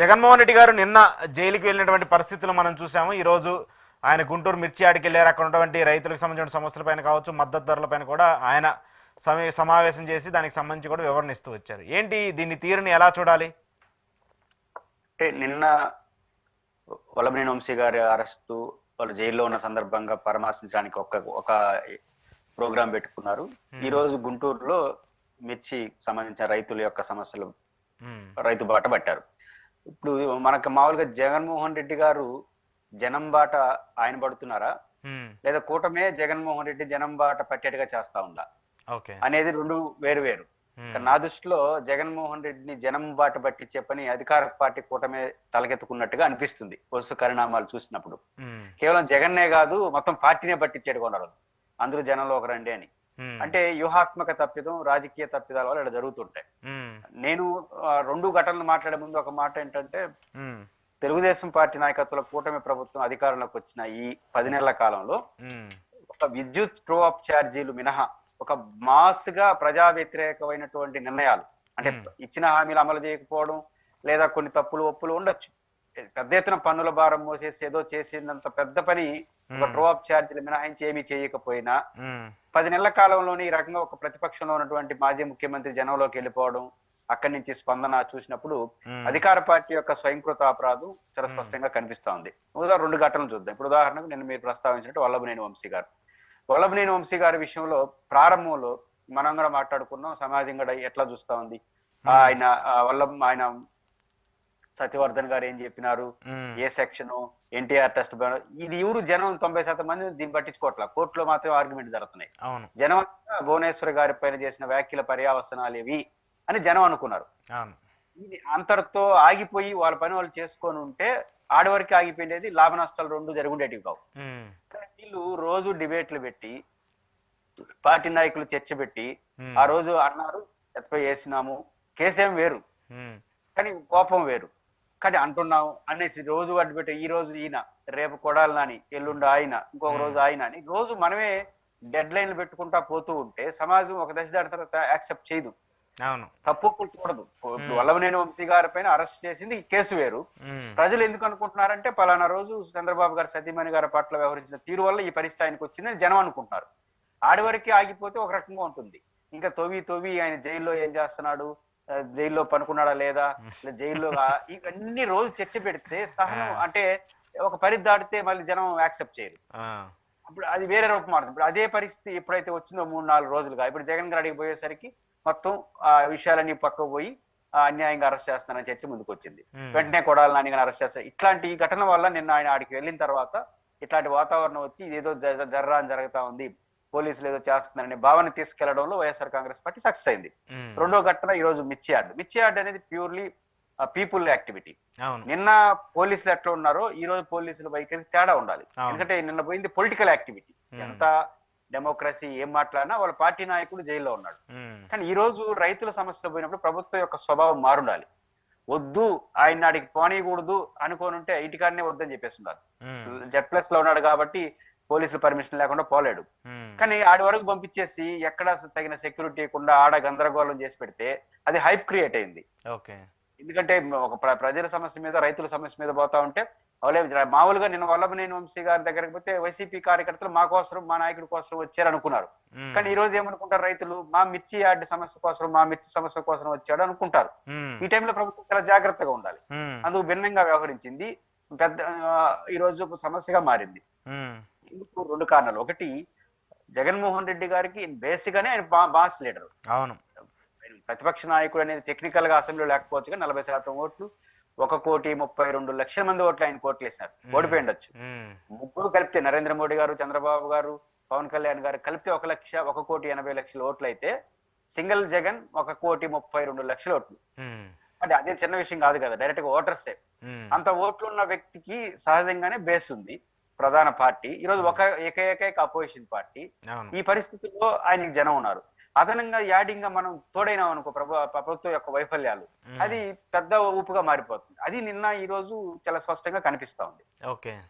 జగన్మోహన్ రెడ్డి గారు నిన్న జైలుకి వెళ్ళినటువంటి పరిస్థితులు మనం చూసాము. ఈ రోజు ఆయన గుంటూరు మిర్చి ఆడికి వెళ్ళారు అక్కడ ఉన్నటువంటి రైతులకు సంబంధించిన సమస్యలపైన కావచ్చు మద్దతు ధరలపైన కూడా ఆయన సమీ సమావేశం చేసి దానికి సంబంధించి కూడా వివరణ ఇస్తూ వచ్చారు. ఏంటి దీన్ని తీరుని ఎలా చూడాలి? అంటే నిన్న వల్లభనేని వంశీ గారి అరెస్టు వాళ్ళు జైల్లో ఉన్న సందర్భంగా పరామర్శించడానికి ఒక ఒక ప్రోగ్రాం పెట్టుకున్నారు. ఈ రోజు గుంటూరులో మిర్చి సంబంధించిన రైతుల యొక్క సమస్యలు రైతు బాట పట్టారు. ఇప్పుడు మనకు మామూలుగా జగన్మోహన్ రెడ్డి గారు జనం బాట ఆయన పడుతున్నారా? లేదా కూటమే జగన్మోహన్ రెడ్డి జనం బాట పట్టేట్టుగా చేస్తా ఉందా? అనేది రెండు వేరు వేరు. నా దృష్టిలో జగన్మోహన్ రెడ్డిని జనం బాట పట్టించే పని అధికార పార్టీ కూటమే తలకెత్తుకున్నట్టుగా అనిపిస్తుంది. వస్తు పరిణామాలు చూసినప్పుడు. కేవలం జగన్నే కాదు మొత్తం పార్టీనే పట్టించేడు కొన్నారు అందరూ జనంలో ఒక రండి అని. అంటే వ్యూహాత్మక తప్పిదం రాజకీయ తప్పిదాల వల్ల ఇలా జరుగుతుంటాయి. నేను రెండు ఘటనలు మాట్లాడే ముందు ఒక మాట ఏంటంటే తెలుగుదేశం పార్టీ నాయకత్వంలో కూటమి ప్రభుత్వం అధికారంలోకి వచ్చిన ఈ పది నెలల కాలంలో ఒక విద్యుత్ ట్రూ అప్ ఛార్జీలు మినహా ఒక మాస్గా ప్రజా వ్యతిరేకమైనటువంటి నిర్ణయాలు అంటే. ఇచ్చిన హామీలు అమలు చేయకపోవడం లేదా కొన్ని తప్పులు ఒప్పులు ఉండొచ్చు. పెద్ద ఎత్తున పన్నుల భారం మోసేసి ఏదో చేసినంత పెద్ద పని ఒక అప్ ఛార్జీలు మినహాయించి ఏమీ చేయకపోయినా పది నెలల కాలంలోనే ఈ రకంగా ఒక ప్రతిపక్షంలో ఉన్నటువంటి మాజీ ముఖ్యమంత్రి జనంలోకి వెళ్ళిపోవడం అక్కడి నుంచి స్పందన చూసినప్పుడు అధికార పార్టీ యొక్క స్వయంకృత అపరాధం చాలా స్పష్టంగా కనిపిస్తా ఉంది ఉదాహరణ రెండు ఘటనలు చూద్దాం. ఇప్పుడు ఉదాహరణకు నేను మీరు ప్రస్తావించినట్టు వల్లభనేని వంశీ గారు. వల్లభనేని వంశీ గారి విషయంలో ప్రారంభంలో మనం కూడా మాట్లాడుకున్నాం సమాజం కూడా ఎట్లా చూస్తా ఉంది? ఆయన ఆ, వల్లభ ఆయన సత్యవర్ధన్ గారు ఏం చెప్పినారు? ఏ సెక్షన్ ఎన్టీఆర్ టెస్ట్ ఇది ఎవరు? జనం తొంభై శాతం మంది దీన్ని పట్టించుకోవట్లా. కోర్టులో మాత్రమే ఆర్గ్యుమెంట్ జరుగుతున్నాయి. జనం భువనేశ్వర్ గారి పైన చేసిన వ్యాఖ్యల పర్యావసనాలు ఇవి అని జనం అనుకున్నారు. ఇది అంతటితో ఆగిపోయి వాళ్ళ పని వాళ్ళు చేసుకొని ఉంటే ఆడవరకు ఆగిపోయినది లాభ నష్టాలు రెండు జరుగుండేటివి కావు. కానీ వీళ్ళు రోజు డిబేట్లు పెట్టి పార్టీ నాయకులు చర్చ పెట్టి ఆ రోజు అన్నారు ఎత్తుపై వేసినాము. కేసేం వేరు. కానీ కోపం వేరు. కానీ అంటున్నాం అనేసి రోజు అడ్డు పెట్టి ఈ రోజు ఈయన రేపు కొడాలని ఎల్లుండి ఆయన ఇంకొక రోజు ఆయన అని రోజు మనమే డెడ్ లైన్లు పెట్టుకుంటా పోతూ ఉంటే సమాజం ఒక దశ దాటి తర్వాత యాక్సెప్ట్ చేయదు. అవును. తప్పు చూడదు ఇప్పుడు వల్లభనేని వంశీ గారి పైన అరెస్ట్ చేసింది కేసు వేరు. ప్రజలు ఎందుకు అనుకుంటున్నారంటే పలానా రోజు చంద్రబాబు గారు సతీమణి గారి పట్ల వ్యవహరించిన తీరు వల్ల ఈ పరిస్థితి ఆయనకు వచ్చిందని జనం అనుకుంటున్నారు. ఆడి వరకే ఆగిపోతే ఒక రకంగా ఉంటుంది. ఇంకా తొవి తొవి ఆయన జైల్లో ఏం చేస్తున్నాడు? జైల్లో పనుకున్నాడా లేదా? జైల్లో ఇవన్నీ రోజు చర్చ పెడితే సహనం అంటే ఒక పరిధి దాటితే మళ్ళీ జనం యాక్సెప్ట్ చేయరు. అప్పుడు అది వేరే రూపం మారుతుంది. ఇప్పుడు అదే పరిస్థితి ఎప్పుడైతే వచ్చిందో మూడు నాలుగు రోజులుగా ఇప్పుడు జగన్ గారు అడిగి పోయేసరికి మొత్తం ఆ విషయాలన్నీ పక్కకు పోయి ఆ, అన్యాయంగా అరెస్ట్ చేస్తున్నారని చర్చ ముందుకు వచ్చింది వెంటనే కొడాలి నాని గారిని అరెస్ట్ చేస్తారు. ఇట్లాంటి ఈ ఘటన వల్ల నిన్న ఆయన ఆడికి వెళ్ళిన తర్వాత ఇట్లాంటి వాతావరణం వచ్చి ఇదేదో జర్రా అని జరుగుతా ఉంది. పోలీసులు ఏదో చేస్తున్నారనే భావన తీసుకెళ్ళడంలో వైఎస్ఆర్ కాంగ్రెస్ పార్టీ సక్సెస్ అయింది. రెండో ఘటన ఈ రోజు మిర్చి యార్డ్. మిర్చి యార్డ్ అనేది ప్యూర్లీ పీపుల్ యాక్టివిటీ. నిన్న పోలీసులు ఎట్లా ఉన్నారో ఈ రోజు పోలీసుల వైఖరి తేడా ఉండాలి. ఎందుకంటే నిన్న పోయింది పొలిటికల్ యాక్టివిటీ. ఎంత డెమోక్రసీ ఏం మాట్లాడినా వాళ్ళ పార్టీ నాయకుడు జైల్లో ఉన్నాడు. కానీ ఈ రోజు రైతుల సమస్యలు పోయినప్పుడు ప్రభుత్వం యొక్క స్వభావం మారుండాలి. వద్దు ఆయన నాడికి పోనీయకూడదు అనుకోని ఉంటే ఇంటికాడనే వద్దని చెప్పేస్తున్నారు జెడ్ ప్లస్లో ఉన్నాడు కాబట్టి పోలీసులు పర్మిషన్ లేకుండా పోలేడు. కానీ ఆడి వరకు పంపించేసి ఎక్కడ తగిన సెక్యూరిటీ ఇవ్వకుండా ఆడ గందరగోళం చేసి పెడితే అది హైప్ క్రియేట్ అయింది. ఓకే. ఎందుకంటే ఒక ప్ర- ప్రజల సమస్య మీద రైతుల సమస్య మీద పోతా ఉంటే అవలే మామూలుగా నిన్న వల్లభనేని వంశీ గారి దగ్గరికి పోతే వైసీపీ కార్యకర్తలు మా కోసం మా నాయకుడి కోసం వచ్చారు అనుకున్నారు కానీ ఈ రోజు ఏమనుకుంటారు రైతులు? మా మిర్చి యార్డ్ సమస్య కోసం మా మిర్చి సమస్య కోసం వచ్చాడు అనుకుంటారు ఈ టైంలో ప్రభుత్వం చాలా జాగ్రత్తగా ఉండాలి. అందుకు భిన్నంగా వ్యవహరించింది. పెద్ద ఈ రోజు సమస్యగా మారింది. ఇందుకు రెండు కారణాలు. ఒకటి జగన్మోహన్ రెడ్డి గారికి బేసిక్ గానే ఆయన బాస్ లీడర్. అవును. ప్రతిపక్ష నాయకుడు అనేది టెక్నికల్గా అసెంబ్లీలో లేకపోవచ్చు కానీ నలభై శాతం ఓట్లు ఒక కోటి ముప్పై రెండు లక్షల మంది ఓట్లు ఆయన కోట్లు వేసినారు. ఓడిపోయి ఉండొచ్చు. ముగ్గురు కలిపితే నరేంద్ర మోడీ గారు చంద్రబాబు గారు పవన్ కళ్యాణ్ గారు కలిపితే ఒక లక్ష ఒక కోటి ఎనభై లక్షల ఓట్లు అయితే సింగిల్ జగన్ ఒక కోటి ముప్పై రెండు లక్షల ఓట్లు. అంటే అదే చిన్న విషయం కాదు కదా డైరెక్ట్గా ఓటర్సే. అంత ఓట్లు ఉన్న వ్యక్తికి సహజంగానే బేస్ ఉంది. ప్రధాన పార్టీ. ఈ రోజు ఒక ఏకైక అపోజిషన్ పార్టీ. ఈ పరిస్థితుల్లో ఆయనకి జనం ఉన్నారు. అదనంగా యాడింగ్గా మనం తోడైనాం అనుకో ప్రభు ప్రభుత్వం యొక్క వైఫల్యాలు. అది పెద్ద ఊపుగా మారిపోతుంది. అది నిన్న ఈ రోజు చాలా స్పష్టంగా కనిపిస్తా ఉంది. ఓకే.